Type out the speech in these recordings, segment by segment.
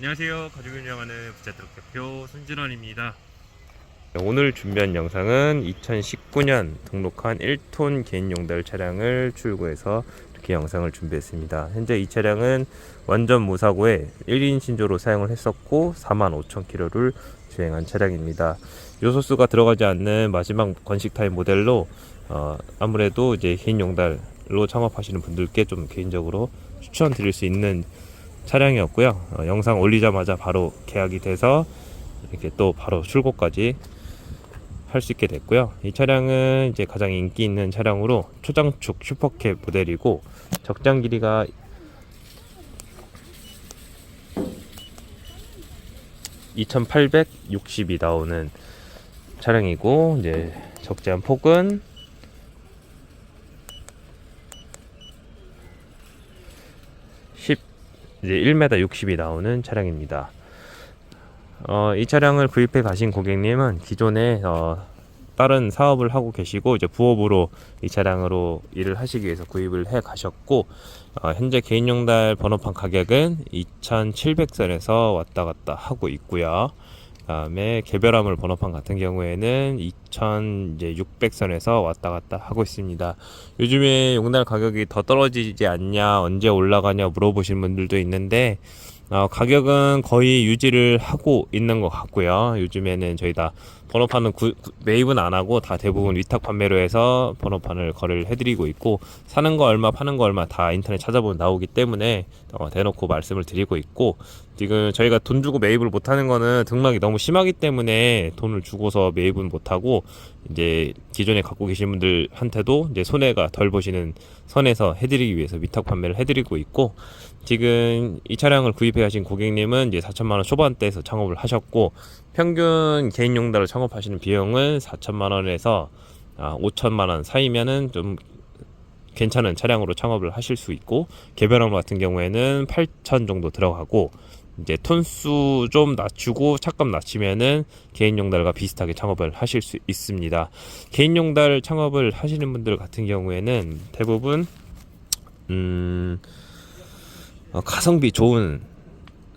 안녕하세요. 가족 운영하는 부자트럭 대표 손진원입니다. 오늘 준비한 영상은 2019년 등록한 1톤 개인 용달 차량을 출고해서 이렇게 영상을 준비했습니다. 현재 이 차량은 완전 무사고에 1인 신조로 사용을 했었고 45,000km를 주행한 차량입니다. 요소수가 들어가지 않는 마지막 건식 타입 모델로 어, 아무래도 이제 개인 용달로 창업하시는 분들께 좀 개인적으로 추천드릴 수 있는 차량이었고요. 어, 영상 올리자마자 바로 계약이 돼서 이렇게 또 바로 출고까지 할 수 있게 됐고요. 이 차량은 이제 가장 인기 있는 차량으로 초장축 슈퍼캡 모델이고 적장 길이가 (2860이) 나오는 차량이고 이제 적재한 폭은 이제 1m 60이 나오는 차량입니다. 어, 이 차량을 구입해 가신 고객님은 기존에 어, 다른 사업을 하고 계시고 이제 부업으로 이 차량으로 일을 하시기 위해서 구입을 해 가셨고 어, 현재 개인용달 번호판 가격은 2,700선에서 왔다 갔다 하고 있고요. 그다음에 개별화물 번호판 같은 경우에는 2,600선에서 왔다 갔다 하고 있습니다. 요즘에 용달 가격이 더 떨어지지 않냐, 언제 올라가냐 물어보시는 분들도 있는데 어, 가격은 거의 유지를 하고 있는 것 같고요. 요즘에는 저희 다 번호판은 구, 구- 매입은 안 하고 다 대부분 위탁 판매로 해서 번호판을 거래를 해드리고 있고 사는 거 얼마 파는 거 얼마 다 인터넷 찾아보면 나오기 때문에 어, 대놓고 말씀을 드리고 있고 지금 저희가 돈 주고 매입을 못하는 거는 등락이 너무 심하기 때문에 돈을 주고서 매입은 못하고 이제 기존에 갖고 계신 분들한테도 이제 손해가 덜 보시는 선에서 해드리기 위해서 위탁 판매를 해드리고 있고 지금 이 차량을 구입해 가신 고객님은 이제 4천만 원 초반대에서 창업을 하셨고 평균 개인 용달을 하시는 비용은 4천만 원에서 아, 5천만 원 사이면은 좀 괜찮은 차량으로 창업을 하실 수 있고 개별화물 같은 경우에는 8천 정도 들어가고 이제 톤수 좀 낮추고 차값 낮추면은 개인 용달과 비슷하게 창업을 하실 수 있습니다. 개인 용달 창업을 하시는 분들 같은 경우에는 대부분 음 어, 가성비 좋은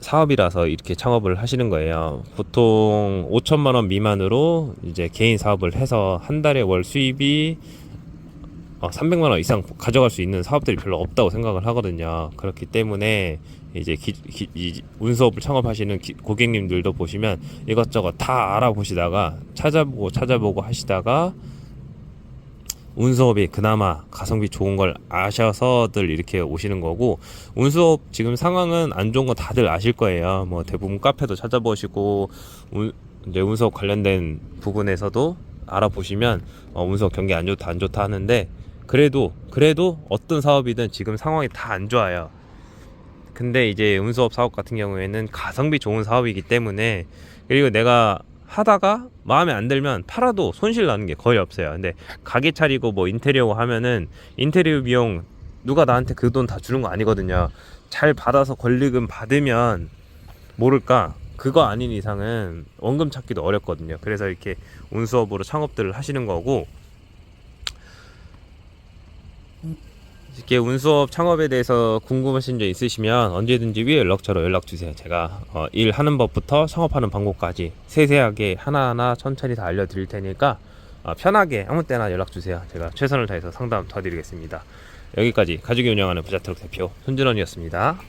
사업이라서 이렇게 창업을 하시는 거예요. 보통 5천만 원 미만으로 이제 개인 사업을 해서 한 달에 월 수입이 어, 300만 원 이상 가져갈 수 있는 사업들이 별로 없다고 생각을 하거든요. 그렇기 때문에 이제 기, 기, 이 운수업을 창업하시는 기- 고객님들도 보시면 이것저것 다 알아보시다가 찾아보고 찾아보고 하시다가 운수업이 그나마 가성비 좋은 걸 아셔서들 이렇게 오시는 거고 운수업 지금 상황은 안 좋은 거 다들 아실 거예요. 뭐 대부분 카페도 찾아보시고 운, 이제 운수업 관련된 부분에서도 알아보시면 어, 운수업 경기 안 좋다 안 좋다 하는데 그래도 그래도 어떤 사업이든 지금 상황이 다 안 좋아요. 근데 이제 운수업 사업 같은 경우에는 가성비 좋은 사업이기 때문에 그리고 내가 하다가 마음에 안 들면 팔아도 손실 나는 게 거의 없어요. 근데 가게 차리고 뭐 인테리어 하면은 인테리어 비용 누가 나한테 그 돈 다 주는 거 아니거든요. 잘 받아서 권리금 받으면 모를까 그거 아닌 이상은 원금 찾기도 어렵거든요. 그래서 이렇게 운수업으로 창업들을 하시는 거고 이렇게 운수업 창업에 대해서 궁금하신 점 있으시면 언제든지 위에 연락처로 연락 주세요. 제가 어, 일하는 법부터 창업하는 방법까지 세세하게 하나하나 천천히 다 알려드릴 테니까 어, 편하게 아무 때나 연락 주세요. 제가 최선을 다해서 상담 도와드리겠습니다. 여기까지 가족이 운영하는 부자트럭 대표 손진원이었습니다.